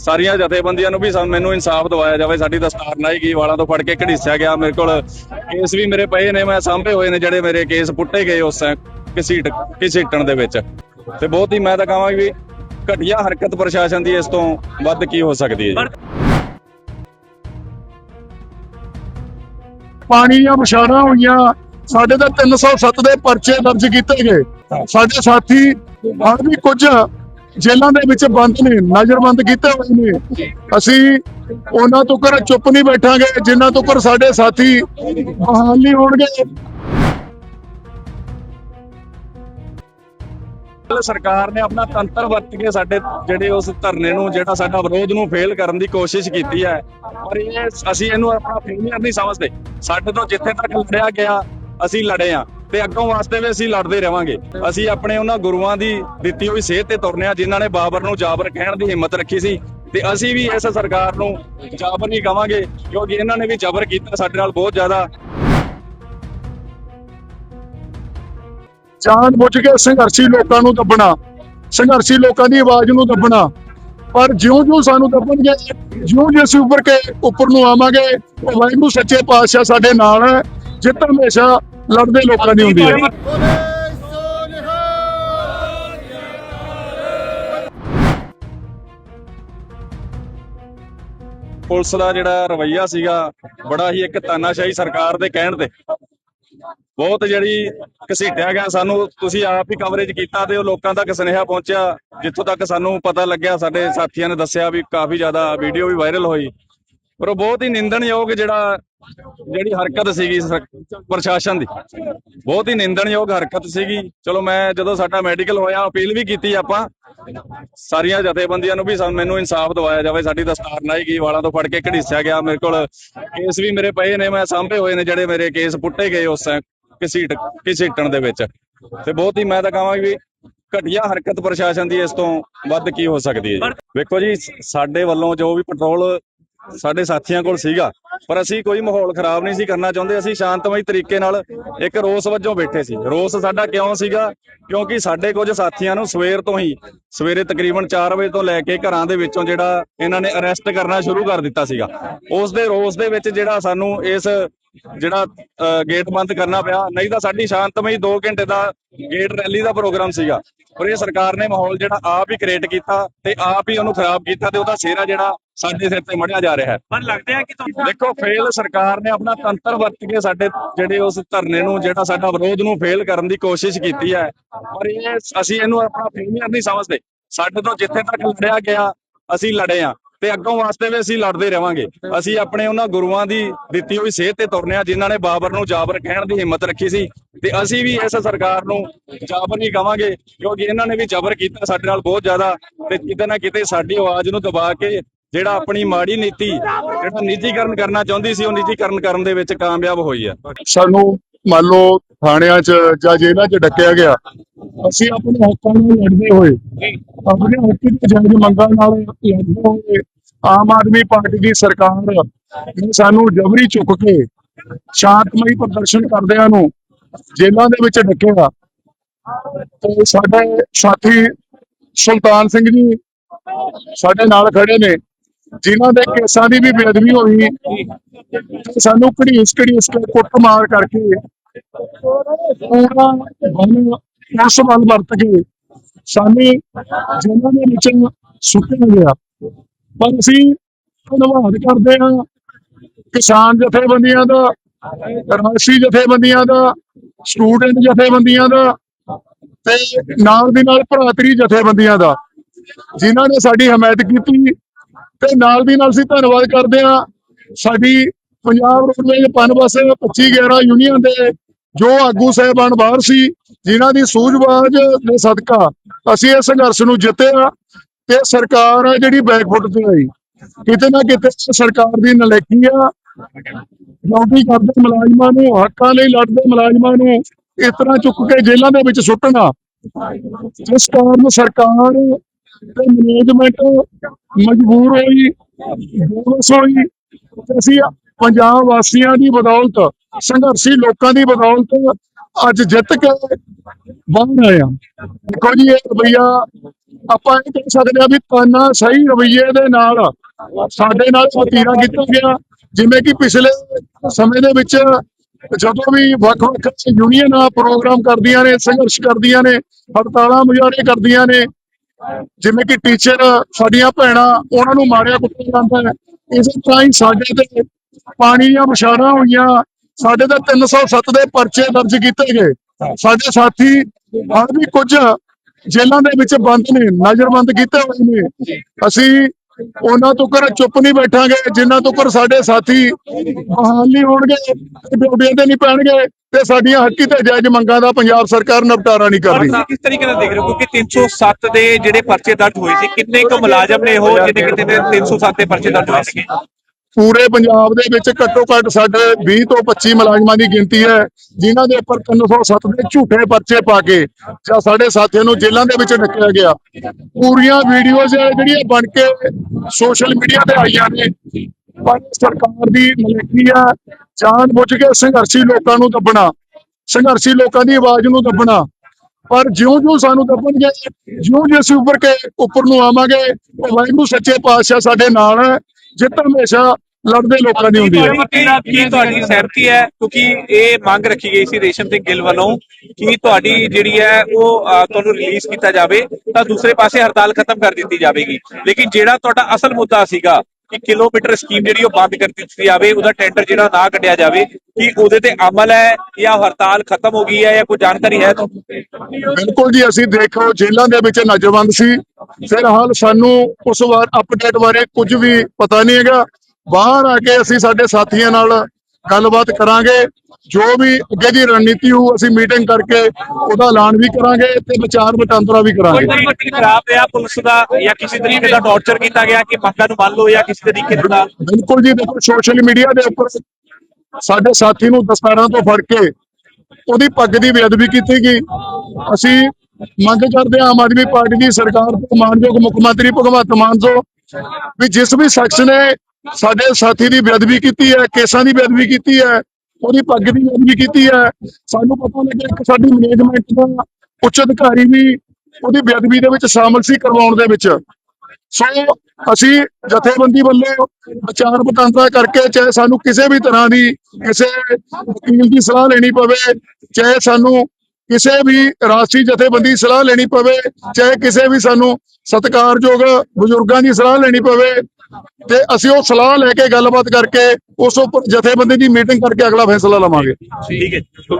ਸਾਰੀਆਂ ਜਥੇਬੰਦੀਆਂ ਨੂੰ ਵੀ ਮੈਨੂੰ ਇਨਸਾਫ ਦਿਵਾਇਆ ਜਾਵੇ ਸਾਡੀ ਦਸਤਾਰ ਨਾਈ ਗਈ ਵਾਲਾਂ ਤੋਂ ਫੜ ਕੇ ਘੜੀਸਿਆ ਗਿਆ ਮੇਰੇ ਕੋਲ ਕੇਸ ਵੀ ਮੇਰੇ ਪਏ ਨੇ ਮੈਂ ਸਾਂਭੇ ਹੋਏ ਨੇ ਜਿਹੜੇ ਮੇਰੇ ਕੇਸ ਪੁੱਟੇ ਗਏ ਉਸ ਘਸੀਟ ਘਸੀਟਣ ਦੇ ਵਿੱਚ। ਤੇ ਬਹੁਤ ਹੀ ਮੈਂ ਤਾਂ ਕਹਾਂਗਾ ਵੀ ਘਟੀਆ ਹਰਕਤ ਪ੍ਰਸ਼ਾਸਨ ਦੀ ਇਸ ਤੋਂ ਵੱਧ ਕੀ ਹੋ ਸਕਦੀ ਹੈ ਜੀ। ਪਾਣੀ ਦੀਆਂ ਵਿਛਾੜਾਂ ਹੋਈਆਂ ਸਾਡੇ ਤਾਂ 307 ਦੇ ਪਰਚੇ ਦਰਜ ਕੀਤੇ ਗਏ। ਸਾਡੇ ਸਾਥੀ ਹਾਲ ਵੀ ਕੁਝ ਜੇਲ੍ਹਾਂ ਦੇ ਵਿੱਚ ਬੰਦ ਨੇ, ਨਜ਼ਰਬੰਦ ਕੀਤੇ ਹੋਏ ਨੇ। ਅਸੀਂ ਉਹਨਾਂ ਤੋਂ ਕਰ ਚੁੱਪ ਨਹੀਂ ਬੈਠਾਂਗੇ ਜਿੰਨਾ ਤੋਂ ਕਰ ਸਾਡੇ ਸਾਥੀ ਬਹਾਲ ਨਹੀਂ ਹੋਣਗੇ ਸਰਕਾਰ ਨੇ ਆਪਣਾ ਤੰਤਰ ਵਰਤ ਕੇ ਸਾਡੇ ਜਿਹੜੇ ਉਸ ਧਰਨੇ ਨੂੰ, ਜਿਹੜਾ ਸਾਡਾ ਵਿਰੋਧ ਨੂੰ ਫੇਲ ਕਰਨ ਦੀ ਕੋਸ਼ਿਸ਼ ਕੀਤੀ ਹੈ। ਪਰ ਇਹ, ਅਸੀਂ ਇਹਨੂੰ ਆਪਣਾ ਫੇਲਿਅਰ ਨਹੀਂ ਸਮਝਦੇ। ਸਾਡੇ ਤੋਂ ਜਿੱਥੇ ਤੱਕ ਲੜਿਆ ਗਿਆ, ਅਸੀਂ ਲੜੇ ਆ ਤੇ ਅੱਗੋਂ ਵਾਸਤੇ ਵੀ ਅਸੀਂ ਲੜਦੇ ਰਵਾਂਗੇ। ਅਸੀਂ ਆਪਣੇ ਉਹਨਾਂ ਗੁਰੂਆਂ ਦੀ ਦਿੱਤੀ ਹੋਈ ਸੇਧ ਤੇ ਤੁਰਨੇ ਆ, ਜਿਨ੍ਹਾਂ ਨੇ ਬਾਬਰ ਨੂੰ ਜਾਬਰ ਕਹਿਣ ਦੀ ਹਿੰਮਤ ਰੱਖੀ ਸੀ। ਤੇ ਅਸੀਂ ਵੀ ਇਸ ਸਰਕਾਰ ਨੂੰ ਜਾਬਰ ਨਹੀਂ ਕਵਾਂਗੇ, ਕਿਉਂਕਿ ਇਹਨਾਂ ਨੇ ਵੀ ਜ਼ਬਰ ਕੀਤਾ, ਸਾਡੇ ਨਾਲ ਬਹੁਤ ਜ਼ਿਆਦਾ ਜਾਣ ਬੁੱਝ ਕੇ ਸੰਘਰਸ਼ੀ ਲੋਕਾਂ ਨੂੰ ਦੱਬਣਾ, ਸੰਘਰਸ਼ੀ ਲੋਕਾਂ ਦੀ ਆਵਾਜ਼ ਨੂੰ ਦੱਬਣਾ। ਪਰ ਜਿਉਂ-ਜਿਉਂ ਸਾਨੂੰ ਦੱਬਣਗੇ, ਜਿਉਂ-ਜਿਉਂ ਅਸੀਂ ਉੱਪਰ ਕੇ, ਉੱਪਰ ਨੂੰ ਆਵਾਂਗੇ ਵਾਹਿਗੁਰੂ ਸੱਚੇ ਪਾਤਸ਼ਾਹ ਸਾਡੇ ਨਾਲ ਹੈ, ਜਿੱਤ ਹਮੇਸ਼ਾ ਲੜਦੇ ਲੋਕਾਂ ਦੀ ਹੁੰਦੀ ਹੈ। ਪੁਲਿਸ ਦਾ ਜਿਹੜਾ ਰਵੱਈਆ ਸੀਗਾ, ਬੜਾ ਹੀ ਇੱਕ ਤਾਨਾਸ਼ਾਹੀ ਸਰਕਾਰ ਦੇ ਕਹਿਣ ਤੇ। ਬਹੁਤ ਜਿਹੜੀ ਘਸੀਟਿਆ ਗਿਆ ਸਾਨੂੰ, ਤੁਸੀਂ ਆਪ ਹੀ ਕਵਰੇਜ ਕੀਤਾ ਤੇ ਉਹ ਲੋਕਾਂ ਤੱਕ ਸੁਨੇਹਾ ਪਹੁੰਚਿਆ, ਜਿੱਥੋਂ ਤੱਕ ਸਾਨੂੰ ਪਤਾ ਲੱਗਿਆ, ਸਾਡੇ ਸਾਥੀਆਂ ਨੇ ਦੱਸਿਆ ਵੀ ਕਾਫੀ ਜ਼ਿਆਦਾ ਵੀਡੀਓ ਵੀ ਵਾਇਰਲ ਹੋਈ। ਪਰ ਉਹ ਬਹੁਤ ਹੀ ਨਿੰਦਣਯੋਗ ਜਿਹੜਾ ਜਿਹੜੀ ਹਰਕਤ ਸੀਗੀ ਪ੍ਰਸ਼ਾਸਨ ਦੀ। ਬਹੁਤ ਹੀ ਨਿੰਦਣਯੋਗ ਹਰਕਤ ਸੀਗੀ। ਚਲੋ ਮੈਂ ਜਦੋਂ ਸਾਡਾ ਮੈਡੀਕਲ ਹੋਇਆ ਅਪੀਲ ਵੀ ਕੀਤੀ ਆਪਾਂ। ਸਾਰੀਆਂ ਜਥੇਬੰਦੀਆਂ ਨੂੰ ਵੀ ਮੈਨੂੰ ਇਨਸਾਫ ਦਿਵਾਇਆ ਜਾਵੇ। ਸਾਡੀ ਦਸਤਾਰ ਨਾਈ ਗਈ ਵਾਲਾਂ ਤੋਂ ਫੜ ਕੇ ਘੜੀਸਿਆ ਗਿਆ। ਮੇਰੇ ਕੋਲ ਕੇਸ ਵੀ ਮੇਰੇ ਪਏ ਨੇ ਮੈਂ ਸਾਂਭੇ ਹੋਏ ਨੇ ਜਿਹੜੇ ਮੇਰੇ ਕੇਸ ਪੁੱਟੇ ਗਏ ਉਸ ਘਸੀਟ ਘਸੀਟਣ ਦੇ ਵਿੱਚ। ਤੇ ਬਹੁਤ ਹੀ ਮੈਂ ਤਾਂ ਕਹਾਂਗਾ ਵੀ ਘਟੀਆ ਹਰਕਤ ਪ੍ਰਸ਼ਾਸਨ ਦੀ ਇਸ ਤੋਂ ਵੱਧ ਕੀ ਹੋ ਸਕਦੀ ਹੈ ਵੇਖੋ ਜੀ ਸਾਡੇ ਵੱਲੋਂ ਜੋ ਵੀ ਪੈਟਰੋਲ ਸਾਡੇ ਸਾਥੀਆਂ ਕੋਲ ਸੀਗਾ, ਪਰ ਅਸੀਂ ਕੋਈ ਮਾਹੌਲ ਖਰਾਬ ਨਹੀਂ ਸੀ ਕਰਨਾ ਚਾਹੁੰਦੇ, ਅਸੀਂ ਸ਼ਾਂਤਮਈ ਤਰੀਕੇ ਨਾਲ ਇੱਕ ਰੋਸ ਵਜੋਂ ਬੈਠੇ ਸੀ। ਰੋਸ ਸਾਡਾ ਕਿਉਂ ਸੀਗਾ? ਕਿਉਂਕਿ ਸਾਡੇ ਕੁਝ ਸਾਥੀਆਂ ਨੂੰ ਸਵੇਰ ਤੋਂ ਹੀ, ਸਵੇਰੇ ਤਕਰੀਬਨ 4 ਵਜੇ ਤੋਂ ਲੈ ਕੇ ਘਰਾਂ ਦੇ ਵਿੱਚੋਂ ਜਿਹੜਾ ਇਹਨਾਂ ਨੇ ਅਰੈਸਟ ਕਰਨਾ ਸ਼ੁਰੂ ਕਰ ਦਿੱਤਾ ਸੀਗਾ। ਉਸ ਦੇ ਰੋਸ ਦੇ ਵਿੱਚ ਜਿਹੜਾ ਸਾਨੂੰ ਇਸ ਜਿਹੜਾ ਗੇਟ ਬੰਦ ਕਰਨਾ ਪਿਆ ਨਹੀਂ ਤਾਂ ਸਾਡੀ ਸ਼ਾਂਤਮਈ 2 ਘੰਟੇ ਦਾ ਗੇਟ ਰੈਲੀ ਦਾ ਪ੍ਰੋਗਰਾਮ ਸੀਗਾ। ਪਰ ਇਹ ਸਰਕਾਰ ਨੇ ਮਾਹੌਲ ਜਿਹੜਾ ਆਪ ਹੀ ਕ੍ਰੀਏਟ ਕੀਤਾ ਤੇ ਆਪ ਹੀ ਉਹਨੂੰ ਖਰਾਬ ਕੀਤਾ ਤੇ ਉਹਦਾ ਸਿਹਰਾ ਜਿਹੜਾ ਸਾਡੇ ਸਿਰ ਤੇ ਮੜਿਆ ਜਾ ਰਿਹਾ ਹੈ। ਪਰ ਲੱਗਦਾ ਹੈ ਕਿ ਤੁਹਾਨੂੰ ਦੇਖੋ ਫੇਲ ਸਰਕਾਰ ਨੇ ਆਪਣਾ ਤੰਤਰ ਵਰਤ ਕੇ ਸਾਡੇ ਜਿਹੜੇ ਉਸ ਧਰਨੇ ਨੂੰ ਜਿਹੜਾ ਸਾਡਾ ਵਿਰੋਧ ਨੂੰ ਫੇਲ ਕਰਨ ਦੀ ਕੋਸ਼ਿਸ਼ ਕੀਤੀ ਹੈ। ਪਰ ਇਹ ਅਸੀਂ ਇਹਨੂੰ ਆਪਣਾ ਫੇਲਿਅਰ ਨਹੀਂ ਸਮਝਦੇ। ਸਾਡੇ ਤੋਂ ਜਿੱਥੇ ਤੱਕ ਲੜਿਆ ਗਿਆ ਅਸੀਂ ਲੜੇ ਆ ਤੇ ਅੱਗੋਂ ਵਾਸਤੇ ਵੀ ਅਸੀਂ ਲੜਦੇ ਰਵਾਂਗੇ। ਅਸੀਂ ਆਪਣੇ ਉਹਨਾਂ ਗੁਰੂਆਂ ਦੀ ਦਿੱਤੀ ਹੋਈ ਸੇਧ ਤੇ ਤੁਰਨੇ ਆ, ਜਿਨ੍ਹਾਂ ਨੇ ਬਾਬਰ ਨੂੰ ਜਾਬਰ ਕਹਿਣ ਦੀ ਹਿੰਮਤ ਰੱਖੀ ਸੀ। ਤੇ ਅਸੀਂ ਵੀ ਇਸ ਸਰਕਾਰ ਨੂੰ ਜਾਬਰ ਨਹੀਂ ਕਵਾਂਗੇ, ਕਿਉਂਕਿ ਇਹਨਾਂ ਨੇ ਵੀ ਜ਼ਬਰ ਕੀਤਾ ਸਾਡੇ ਨਾਲ ਬਹੁਤ ਜ਼ਿਆਦਾ, ਤੇ ਕਿਤੇ ਨਾ ਕਿਤੇ ਸਾਡੀ ਆਵਾਜ਼ ਨੂੰ ਦਬਾ ਕੇ ਜਿਹੜਾ ਆਪਣੀ ਮਾੜੀ ਨੀਤੀ, ਜਿਹੜਾ ਨਿੱਜੀਕਰਨ ਕਰਨਾ ਚਾਹੁੰਦੀ ਸੀ, ਉਹ ਨਿੱਜੀਕਰਨ ਕਰਨ ਦੇ ਵਿੱਚ ਕਾਮਯਾਬ ਹੋਈ ਆ। ਸਾਨੂੰ ਮੰਨ ਲਓ ਥਾਣਿਆਂ 'ਚ ਜਾਂ ਜੇਲ੍ਹਾਂ 'ਚ ਡੱਕਿਆ ਗਿਆ ਅਸੀਂ ਆਪਣੇ ਹੱਕਾਂ ਨੂੰ ਲੜਦੇ ਹੋਏ ਆਪਣੇ ਹੱਕ ਦੀ ਜਾਇਜ਼ ਮੰਗਾਂ ਨਾਲ ਲੜਦੇ ਹੋਏ ਆਮ ਆਦਮੀ ਪਾਰਟੀ ਦੀ ਸਰਕਾਰ ਨੇ ਸਾਨੂੰ ਜਬਰੀ ਚੁੱਕ ਕੇ ਸ਼ਾਂਤਮਈ ਪ੍ਰਦਰਸ਼ਨ ਕਰਦਿਆਂ ਨੂੰ ਜੇਲ੍ਹਾਂ ਦੇ ਵਿੱਚ ਡੱਕਿਆ। ਤੇ ਸਾਡੇ ਸਾਥੀ ਸੁਲਤਾਨ ਸਿੰਘ ਜੀ ਸਾਡੇ ਨਾਲ ਖੜੇ ਨੇ ਜਿਨ੍ਹਾਂ ਦੇ ਕੇਸਾਂ ਦੀ ਵੀ ਬੇਅਦਬੀ ਹੋਈ। ਸਾਨੂੰ ਘੜੀਸ ਘੜੀਸ ਕੇ ਕੁੱਟ ਮਾਰ ਕਰਕੇ ਪੂਰਾ ਬਲ ਉਸ ਬਲ ਵਰਤ ਕੇ ਸਾਨੂੰ ਜੇਲ੍ਹਾਂ ਦੇ ਵਿੱਚ ਸੁੱਟਿਆ ਗਿਆ ਪਰ ਅਸੀਂ ਧੰਨਵਾਦ ਕਰਦੇ ਹਾਂ ਕਿਸਾਨ ਜਥੇਬੰਦੀਆਂ ਦਾ ਰਾਸ਼ੀ ਜਥੇਬੰਦੀਆਂ ਦਾ ਸਟੂਡੈਂਟ ਜਥੇਬੰਦੀਆਂ ਦਾ ਤੇ ਨਾਲ ਦੀ ਨਾਲ ਭਰਾਤਰੀ ਜਥੇਬੰਦੀਆਂ ਦਾ, ਜਿਨ੍ਹਾਂ ਨੇ ਸਾਡੀ ਹਮਾਇਤ ਕੀਤੀ। ਤੇ ਨਾਲ ਦੀ ਨਾਲ ਅਸੀਂ ਧੰਨਵਾਦ ਕਰਦੇ ਹਾਂ ਸਾਡੀ ਪੰਜਾਬ ਰੋਡਵੇਜ਼ ਪਨਬਸ 25 11 ਯੂਨੀਅਨ ਦੇ ਜੋ ਆਗੂ ਸਹਿਬਾਨ ਬਾਹਰ ਸੀ, ਜਿਨ੍ਹਾਂ ਦੀ ਸੂਝਵਾਜ ਦੇ ਸਦਕਾ ਅਸੀਂ ਇਸ ਸੰਘਰਸ਼ ਨੂੰ ਜਿੱਤਿਆ ਤੇ ਸਰਕਾਰ ਹੈ ਜਿਹੜੀ ਬੈਕਫੁੱਟ ਤੇ ਆਈ, ਕਿਤੇ ਨਾ ਕਿਤੇ ਸਰਕਾਰ ਦੀ ਨਲੇਕੀ ਆ। ਨੌਕਰੀ ਕਰਦੇ ਮੁਲਾਜ਼ਮਾਂ ਨੂੰ, ਹੱਕਾਂ ਲਈ ਲੜਦੇ ਮੁਲਾਜ਼ਮਾਂ ਨੂੰ ਇਸ ਤਰ੍ਹਾਂ ਚੁੱਕ ਕੇ ਜੇਲ੍ਹਾਂ ਦੇ ਵਿੱਚ ਸੁੱਟਣਾ। ਜਿਸ ਕਾਰਨ ਸਰਕਾਰ ਤੇ ਮੈਨੇਜਮੈਂਟ ਮਜਬੂਰ ਹੋਈ ਬੇਵਸ ਹੋਈ ਅਸੀਂ ਪੰਜਾਬ ਵਾਸੀਆਂ ਦੀ ਬਦੌਲਤ ਸੰਘਰਸ਼ੀ ਲੋਕਾਂ ਦੀ ਬਦੌਲਤ ਅੱਜ ਜਿੱਤ ਕੇ ਬਾਹਰ ਆਏ ਦੇਖੋ ਜੀ, ਇਹ ਰਵਈਆ ਆਪਾਂ ਇਹ ਕਹਿ ਸਕਦੇ ਆ ਵੀ ਤਾਨਾ ਸਹੀ ਰਵੱਈਏ ਦੇ ਨਾਲ ਸਾਡੇ ਨਾਲ ਵਤੀਰਾ ਕੀਤਾ ਗਿਆ। ਜਿਵੇਂ ਕਿ ਪਿਛਲੇ ਸਮੇਂ ਦੇ ਵਿੱਚ ਜਦੋਂ ਵੀ ਵੱਖ-ਵੱਖ ਯੂਨੀਅਨਾਂ ਪ੍ਰੋਗਰਾਮ ਕਰਦੀਆਂ ਨੇ, ਸੰਘਰਸ਼ ਕਰਦੀਆਂ ਨੇ, ਹੜਤਾਲਾਂ ਮੁਜ਼ਾਹਰੇ ਕਰਦੀਆਂ ਨੇ, ਜਿਵੇਂ ਕਿ ਟੀਚਰ ਸਾਡੀਆਂ ਭੈਣਾਂ ਉਹਨਾਂ ਨੂੰ ਮਾਰਿਆ ਕੁੱਟਿਆ ਜਾਂਦਾ ਹੈ। ਇਸੇ ਤਰ੍ਹਾਂ ਹੀ ਸਾਡੇ ਤੇ ਪਾਣੀ ਦੀਆਂ ਬੁਛਾਰਾਂ ਹੋਈਆਂ। ਸਾਡੇ ਤੇ 307 ਦੇ ਪਰਚੇ ਦਰਜ ਕੀਤੇ ਗਏ। ਸਾਡੇ ਸਾਥੀ ਹਾਲ ਵੀ ਕੁਝ ਜੇਲ੍ਹਾਂ ਦੇ ਵਿੱਚ ਬੰਦ ਨੇ ਨਜ਼ਰਬੰਦ ਕੀਤੇ ਹੋਏ ਨੇ। ਅਸੀਂ ਉਹਨਾਂ ਤੋਂ ਕਰ ਚੁੱਪ ਨਹੀਂ ਬੈਠਾਂਗੇ ਜਿੰਨਾ ਤੋਂ ਕਰ ਸਾਡੇ ਸਾਥੀ ਬਹਾਲ ਨਹੀਂ ਹੋਣਗੇ ਡਿਊਟੀਆਂ ਤੇ ਨਹੀਂ ਪੈਣਗੇ ਤੇ ਸਾਡੀਆਂ ਹੱਕੀ ਤੇ ਜਾਇਜ਼ ਮੰਗਾਂ ਦਾ ਪੰਜਾਬ ਸਰਕਾਰ ਨਿਪਟਾਰਾ ਨਹੀਂ ਕਰ ਰਹੀ। ਕਿਸ ਤਰੀਕੇ ਨਾਲ ਦੇਖ ਰਹੇ ਹੋ? ਕਿਉਂਕਿ 307 ਦੇ ਜਿਹੜੇ ਪਰਚੇ ਦਰਜ ਹੋਏ ਸੀ ਕਿੰਨੇ ਕੁ ਮੁਲਾਜ਼ਮ ਨੇ ਉਹ ਜਿਹਦੇ ਕਿਤੇ ਦੇ 307 ਦੇ ਪਰਚੇ ਦਰਜ ਹੋਏ ਸੀਗੇ? ਪੂਰੇ ਪੰਜਾਬ ਦੇ ਵਿੱਚ ਘੱਟੋ ਘੱਟ ਸਾਡੇ 20 ਤੋਂ 25 ਮੁਲਾਜ਼ਮਾਂ ਦੀ ਗਿਣਤੀ ਹੈ, ਜਿਨ੍ਹਾਂ ਦੇ ਉੱਪਰ 307 ਦੇ ਝੂਠੇ ਪਰਚੇ ਪਾ ਕੇ ਜਾਂ ਸਾਡੇ ਸਾਥੀਆਂ ਨੂੰ ਜੇਲ੍ਹਾਂ ਦੇ ਵਿੱਚ ਡੱਕਿਆ ਗਿਆ। ਪੂਰੀਆਂ ਵੀਡੀਓਜ਼ ਜਿਹੜੀਆਂ ਬਣ ਕੇ ਸੋਸ਼ਲ ਮੀਡੀਆ ਤੇ ਆਈਆਂ ਨੇ। ਪਰ ਸਰਕਾਰ ਦੀ ਨਲੇਕੀ ਆ ਜਾਣ ਬੁੱਝ ਕੇ ਸੰਘਰਸ਼ੀ ਲੋਕਾਂ ਨੂੰ ਦੱਬਣਾ, ਸੰਘਰਸ਼ੀ ਲੋਕਾਂ ਦੀ ਆਵਾਜ਼ ਨੂੰ ਦੱਬਣਾ। ਪਰ ਜਿਉਂ-ਜਿਉਂ ਸਾਨੂੰ ਦੱਬਣਗੇ, ਜਿਉਂ-ਜਿਉਂ ਅਸੀਂ ਉੱਪਰ ਕੇ, ਉੱਪਰ ਨੂੰ ਆਵਾਂਗੇ ਉਹ ਵਾਹਿਗੁਰੂ ਸੱਚੇ ਪਾਤਸ਼ਾਹ ਸਾਡੇ ਨਾਲ ਹੈ। ਜਿੱਤ ਹਮੇਸ਼ਾ ਲੜਦੇ ਲੋਕਾਂ ਦੀ ਹੁੰਦੀ ਹੈ। ਤੁਹਾਡੀ ਕੀ ਤੁਹਾਡੀ ਸਹਿਮਤੀ ਹੈ? ਕਿਉਂਕਿ ਇਹ ਮੰਗ ਰੱਖੀ ਗਈ ਸੀ ਰੇਸ਼ਮ ਸਿੰਘ ਗਿੱਲ ਵੱਲੋਂ ਕਿ ਤੁਹਾਡੀ ਜਿਹੜੀ ਹੈ ਉਹ ਤੁਹਾਨੂੰ ਰਿਲੀਜ਼ ਕੀਤਾ ਜਾਵੇ, ਤਾਂ ਦੂਸਰੇ ਪਾਸੇ ਹੜਤਾਲ ਖਤਮ ਕਰ ਦਿੱਤੀ ਜਾਵੇਗੀ। ਲੇਕਿਨ ਜਿਹੜਾ ਤੁਹਾਡਾ ਅਸਲ ਮੁੱਦਾ ਸੀਗਾ ਕਿ ਕਿਲੋਮੀਟਰ ਸਕੀਮ ਜਿਹੜੀ ਉਹ ਬੰਦ ਕਰ ਦਿੱਤੀ ਜਾਵੇ, ਉਹਦਾ ਟੈਂਡਰ ਜਿਹੜਾ ਨਾ ਕੱਢਿਆ ਜਾਵੇ, ਕਿ ਉਹਦੇ ਤੇ ਅਮਲ ਹੈ ਜਾਂ ਹੜਤਾਲ ਖਤਮ ਹੋ ਗਈ ਹੈ ਜਾਂ ਕੋਈ ਜਾਣਕਾਰੀ ਹੈ ਤੁਹਾਨੂੰ? ਬਿਲਕੁਲ ਜੀ, ਅਸੀਂ ਦੇਖੋ, ਜੇਲ੍ਹਾਂ ਦੇ ਵਿੱਚ ਨਜ਼ਰਬੰਦ ਸੀ। ਫਿਲਹਾਲ ਸਾਨੂੰ ਉਸ ਵਾਰ ਅਪਡੇਟ ਬਾਰੇ ਕੁਝ ਵੀ ਪਤਾ ਨਹੀਂ ਹੈਗਾ। ਬਾਹਰ ਆ ਕੇ ਅਸੀਂ ਸਾਡੇ ਸਾਥੀਆਂ ਨਾਲ ਗੱਲਬਾਤ ਕਰਾਂਗੇ। ਜੋ ਵੀ ਅੱਗੇ ਦੀ ਰਣਨੀਤੀ ਹੋ ਅਸੀਂ ਮੀਟਿੰਗ ਕਰਕੇ ਉਹਦਾ ਐਲਾਨ ਵੀ ਕਰਾਂਗੇ ਤੇ ਵਿਚਾਰ ਵਟਾਂਦਰਾ ਵੀ ਕੋਈ ਕਰਾਂਗੇ ਤਰੀਕੇ ਖਰਾਬ ਰਿਹਾ ਪੁਲਿਸ ਦਾ ਜਾਂ ਕਿਸੇ ਤਰੀਕੇ ਦਾ ਟੌਰਚਰ ਕੀਤਾ ਗਿਆ ਕਿ ਮੰਗਾਂ ਨੂੰ ਮੰਨ ਲਓ ਜਾਂ ਕਿਸੇ ਤਰੀਕੇ ਦਾ ਬਿਲਕੁਲ ਜੀ ਦੇਖੋ ਸੋਸ਼ਲ ਮੀਡੀਆ ਦੇ ਉੱਪਰ ਸਾਡੇ ਸਾਥੀ ਨੂੰ ਦਸਤਾਰਾਂ ਤੋਂ ਫੜ ਕੇ ਉਹਦੀ ਪੱਗ ਦੀ ਬੇਅਦਬੀ ਕੀਤੀ ਗਈ। ਅਸੀਂ ਮੰਗ ਕਰਦੇ ਹਾਂ ਆਮ ਆਦਮੀ ਪਾਰਟੀ ਦੀ ਸਰਕਾਰ ਤੋਂ ਮਾਨਯੋਗ ਮੁੱਖ ਮੰਤਰੀ ਭਗਵੰਤ ਮਾਨ ਤੋਂ ਵੀ ਜਿਸ ਵੀ ਸ਼ਖਸ ਨੇ ਸਾਡੇ ਸਾਥੀ ਦੀ ਬੇਅਦਬੀ ਕੀਤੀ ਹੈ, ਕੇਸਾਂ ਦੀ ਬੇਅਦਬੀ ਕੀਤੀ ਹੈ, ਉਹਦੀ ਪੱਗ ਦੀ ਬੇਅਦਬੀ ਕੀਤੀ ਹੈ। ਸਾਨੂੰ ਪਤਾ ਲੱਗਿਆ ਕਿ ਸਾਡੀ ਮੈਨੇਜਮੈਂਟ ਦਾ ਉੱਚ ਅਧਿਕਾਰੀ ਵੀ ਉਹਦੀ ਬੇਅਦਬੀ ਦੇ ਵਿੱਚ ਸ਼ਾਮਲ ਸੀ ਕਰਵਾਉਣ ਦੇ ਵਿੱਚ। ਸੋ ਅਸੀਂ ਜਥੇਬੰਦੀ ਵੱਲੋਂ ਵਿਚਾਰ ਵਟਾਂਦਰਾ ਕਰਕੇ ਚਾਹੇ ਸਾਨੂੰ ਕਿਸੇ ਵੀ ਤਰ੍ਹਾਂ ਦੀ ਕਿਸੇ ਵਕੀਲ ਦੀ ਸਲਾਹ ਲੈਣੀ ਪਵੇ, ਚਾਹੇ ਸਾਨੂੰ ਕਿਸੇ ਵੀ ਰਾਸ਼ਟਰੀ ਜਥੇਬੰਦੀ ਦੀ ਸਲਾਹ ਲੈਣੀ ਪਵੇ, ਚਾਹੇ ਕਿਸੇ ਵੀ ਸਾਨੂੰ ਸਤਿਕਾਰਯੋਗ ਬਜ਼ੁਰਗਾਂ ਦੀ ਸਲਾਹ ਲੈਣੀ ਪਵੇ ਤੇ ਅਸੀਂ ਉਹ ਸਲਾਹ ਲੈ ਕੇ ਗੱਲਬਾਤ ਕਰਕੇ ਉਸ ਉੱਪਰ ਜਥੇਬੰਦੀ ਦੀ ਮੀਟਿੰਗ ਕਰਕੇ ਅਗਲਾ ਫੈਸਲਾ ਲਵਾਂਗੇ। ਠੀਕ ਹੈ